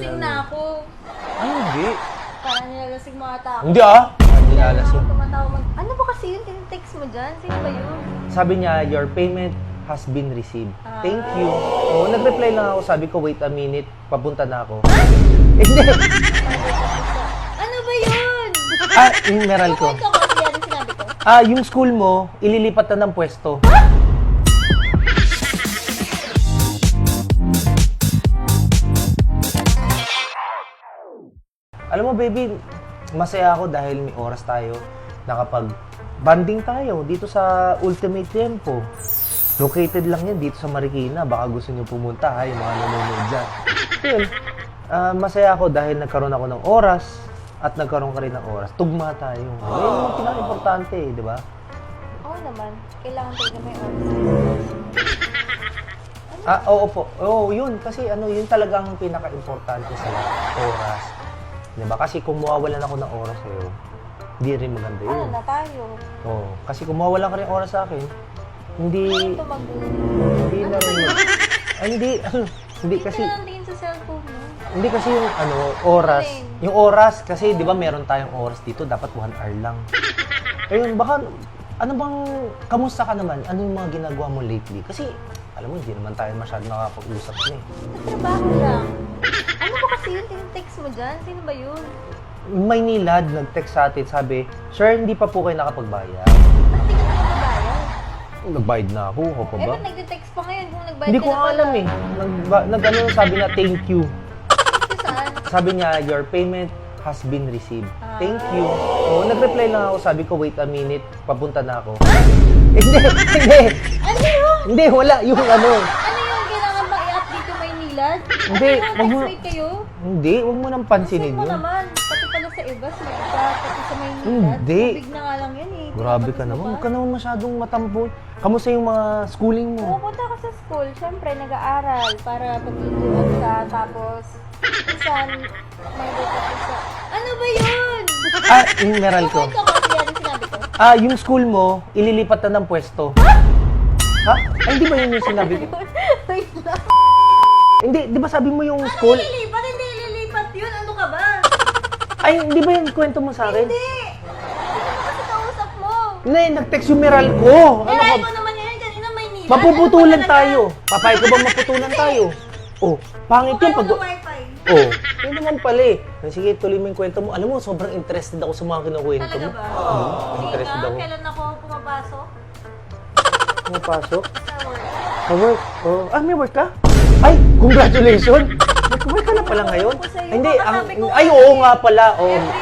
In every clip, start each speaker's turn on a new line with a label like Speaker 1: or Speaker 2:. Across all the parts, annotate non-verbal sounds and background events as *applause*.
Speaker 1: Lasing na ako.
Speaker 2: Ay, hindi.
Speaker 1: Parang nilalasing mo ata ako.
Speaker 2: Hindi ah. Hindi
Speaker 1: mag... Ano ba kasi yun? Tinitext mo dyan? Sino ba yun?
Speaker 2: Sabi niya, your payment has been received.
Speaker 1: Ah.
Speaker 2: Thank you. Oh, nag-reply lang ako. Sabi ko, wait a minute. Papunta na ako. *laughs* Hindi.
Speaker 1: Ano ba yun?
Speaker 2: Ah, yung meral ko.
Speaker 1: Kwento ko kasi yan ang sinabi ko.
Speaker 2: Ah, yung school mo, ililipat na ng pwesto. Alam mo, baby, masaya ako dahil may oras tayo nakapag banding tayo dito sa Ultimate Tempo. Located lang yan dito sa Marikina. Baka gusto nyo pumunta ha, yung mga nanonood dyan. Yun, ah, masaya ako dahil nagkaroon ako ng oras at nagkaroon ka rin ng oras. Tugma tayo. Yun yung pinaka-importante, eh, di ba?
Speaker 1: Oo naman. Kailangan talaga may oras.
Speaker 2: Ah, oo po. Oo, yun. Kasi ano, yun talagang pinaka-importante sa. Oras. Di ba? Kasi kung mawawalan ako ng oras sa'yo, hindi rin maganda
Speaker 1: Ano
Speaker 2: yun.
Speaker 1: na tayo?
Speaker 2: Oo. Kasi kung mawawalan ka rin oras sa akin, hindi,
Speaker 1: Ito mag...
Speaker 2: hindi na rin. *laughs* Ay, hindi, *laughs* hindi kasi,
Speaker 1: Kasi... Ka lang tingin sa cellphone mo.
Speaker 2: hindi kasi yung ano, oras.
Speaker 1: Alin?
Speaker 2: Yung oras, kasi di ba meron tayong oras dito, dapat one hour lang. *laughs* Ayun, baka, ano bang, kamusta ka naman? Ano yung mga ginagawa mo lately? Kasi, alam mo, hindi naman tayo masyado nakapag-usap na eh.
Speaker 1: Nagtrabaho lang. Yun? Tinitext mo dyan? Sino ba yun?
Speaker 2: Maynilad, nag-text sa atin, sabi, Sir, hindi pa po kayo nakapagbayad.
Speaker 1: Ba't di ka nakapagbayad?
Speaker 2: Nagbayad na ako, ako pa
Speaker 1: Eh,
Speaker 2: ba?
Speaker 1: ba't nagte-text pa ngayon kung nagbayad
Speaker 2: Hindi
Speaker 1: ka
Speaker 2: ko
Speaker 1: na
Speaker 2: nga
Speaker 1: pala?
Speaker 2: alam eh. Nag, nag ano, sabi na thank you.
Speaker 1: Ito saan?
Speaker 2: Sabi niya, your payment has been received.
Speaker 1: Ah.
Speaker 2: Thank you. Oh, nag-reply lang ako, sabi ko, wait a minute, papunta na ako. *laughs* hindi, hindi,
Speaker 1: Ano yun?
Speaker 2: hindi, wala. Yung ano,
Speaker 1: Ano yung kailangan ba i-up dito may nilad?
Speaker 2: Hindi,
Speaker 1: Ano
Speaker 2: wag
Speaker 1: yung
Speaker 2: mo-
Speaker 1: text rate kayo?
Speaker 2: Hindi, wag mo nang pansinin
Speaker 1: Pansinin mo
Speaker 2: yun.
Speaker 1: naman. Pati pala sa iba, sila pati sa may.
Speaker 2: Hindi.
Speaker 1: Tubig na nga lang yan eh.
Speaker 2: Grabe ka naman, huwag ka naman masyadong matampol. Kamusta yung mga schooling mo?
Speaker 1: Pupunta ka sa school, syempre nag-aaral para pagtutuan ka, tapos minsan may sa... Ano ba yun?
Speaker 2: Ah, yung meral ko.
Speaker 1: Kwento ko kasi yan ang sinabi ko.
Speaker 2: Ah, yung school mo, ililipat na ng pwesto. Ha? Ay, hindi ba yun yung sinabi ko? *laughs*
Speaker 1: Wait lang.
Speaker 2: Hindi, di ba sabi mo yung school?
Speaker 1: Lilipat,
Speaker 2: Ay, hindi ba yung kwento mo sa akin?
Speaker 1: Hindi. Kasi kausap mo.
Speaker 2: Hindi, nag-text yung meral ko. Ano
Speaker 1: Kailangan
Speaker 2: ka?
Speaker 1: mo naman yan dyan. Ina may nilad.
Speaker 2: Mapuputulan
Speaker 1: Ano ba
Speaker 2: tayo. Papay ko bang maputulan tayo? Oh, pangit yun pag...
Speaker 1: Wifi.
Speaker 2: Oh, yun naman pala eh. Sige, tuloy mo yung kwento mo. Alam mo, sobrang interested ako sa mga kinukwento
Speaker 1: Talaga
Speaker 2: mo.
Speaker 1: ba?
Speaker 2: Hmm,
Speaker 1: Sige
Speaker 2: interested
Speaker 1: nga,
Speaker 2: ako.
Speaker 1: kailan ako pumapasok?
Speaker 2: Pumapasok?
Speaker 1: Sa work.
Speaker 2: Sa work? Oh, ah, may work ka? Ay, congratulations! Nag-work ka na pala ngayon?
Speaker 1: Ako sa'yo.
Speaker 2: Hindi, ang,
Speaker 1: ko
Speaker 2: ay, oo nga pala. Oh.
Speaker 1: Month.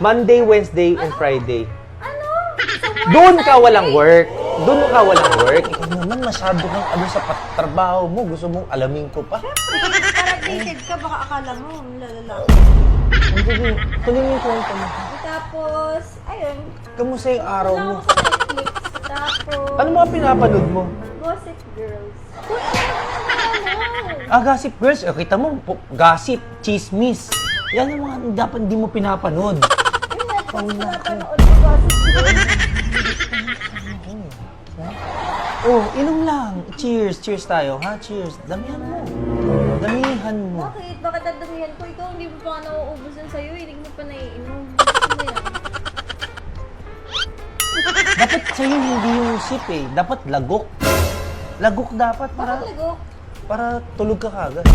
Speaker 2: Monday, Wednesday, and Friday.
Speaker 1: Ano? Sa work.
Speaker 2: Doon ka walang work. Doon ka walang work. Ikaw naman masyado kang ano sa pat- trabaho mo. Gusto mong alamin ko pa.
Speaker 1: Siyempre, para dated ka, baka akala mo, lalala.
Speaker 2: Sige, tuloy mo yung kwento mo.
Speaker 1: Tapos, ayun.
Speaker 2: Kamusta yung araw
Speaker 1: Wala
Speaker 2: mo?
Speaker 1: ako sa Netflix. Tapos,
Speaker 2: Ano mga pinapanood mo?
Speaker 1: Gossip Girls. Ano?
Speaker 2: Ah, Gossip Girls. Eh, kita mo, po- gossip, chismis. Yan yung mga dapat hindi mo pinapanood.
Speaker 1: Yung Netflix, pinapanood ko Gossip Girls. *laughs*
Speaker 2: Oh, inom lang. Cheers, cheers tayo, ha? Cheers. Damihan mo. Damihan mo.
Speaker 1: Bakit? Bakit dadamihan ko? Ikaw, hindi mo pa nauubos yan sa'yo. Hindi mo pa naiinom. Yan?
Speaker 2: Dapat sa'yo hindi yung sip eh. Dapat lagok. Lagok dapat para
Speaker 1: Bakit lagok?
Speaker 2: Para tulog ka kagad. *laughs*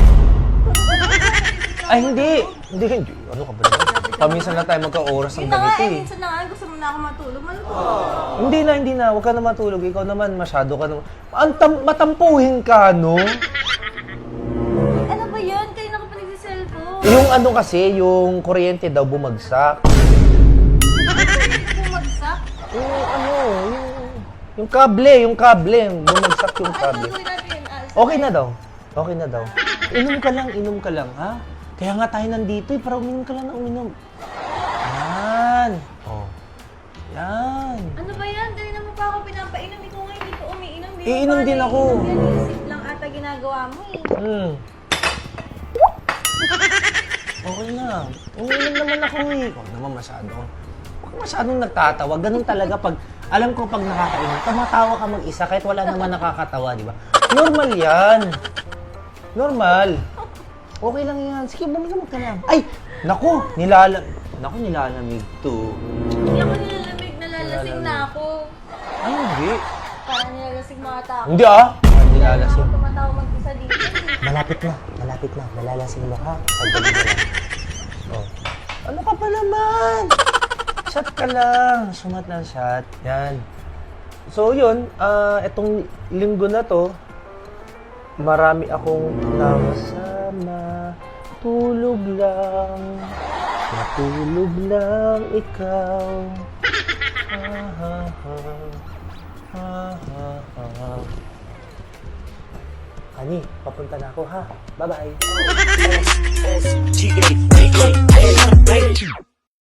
Speaker 2: Ay, hindi. Hindi, hindi. Ano ka ba naman? Paminsan na tayo magka-oras ng
Speaker 1: Kita nga,
Speaker 2: ganito
Speaker 1: eh,
Speaker 2: eh.
Speaker 1: minsan na nga, gusto mo na ako matulog. Malutulog.
Speaker 2: Hindi na, hindi na. Huwag ka na matulog. Ikaw naman, masyado ka naman. Ang tam- matampuhin ka, no?
Speaker 1: Ano ba yun? Kanina ka pa nagsiselfone.
Speaker 2: Yung ano kasi, yung kuryente daw bumagsak.
Speaker 1: Bumagsak.
Speaker 2: Yung ano, yung, yung kable, yung kable. Bumagsak yung
Speaker 1: Ano
Speaker 2: kable.
Speaker 1: gagawin yun?
Speaker 2: Okay na daw. Okay na daw. Inom ka lang, inom ka lang, ha? Kaya nga tayo nandito eh, para uminom ka lang na uminom. Yan. Oh. Yan.
Speaker 1: Ano ba yan? Kanina mo pa ako pinapainom. Ikaw nga hindi ko umiinom. Di
Speaker 2: Iinom din ako.
Speaker 1: isip lang ata ginagawa mo eh.
Speaker 2: Hmm. Okay na. Uminom naman ako eh. Huwag naman masyado. Huwag masyadong nagtatawa. Ganun talaga pag, alam ko pag nakakainom, tumatawa ka mag-isa kahit wala naman nakakatawa, di ba? Normal yan. Normal. Okay lang yan. Sige, bumigamot ka lang. Ay! Naku! Nilala... Naku, nilalamig to.
Speaker 1: Hindi ako nilalamig, nalalasing na ako.
Speaker 2: Ay, hindi.
Speaker 1: Parang nilalasing mga tao.
Speaker 2: Hindi ah!
Speaker 1: Ako
Speaker 2: Nilalasing.
Speaker 1: tumatawa mag-isa dito.
Speaker 2: Malapit na. Malapit na. Nalalasing mo ha. Oh. Ano ka pa naman? Shot ka lang. Sumat ng shot. Yan. So, yun. ah etong linggo na to, marami akong nakasama. Tulog lang. Natulog lang ikaw. Ha, ha, ha. Ha, ha, ha. Ani, papunta na ako ha. Bye-bye.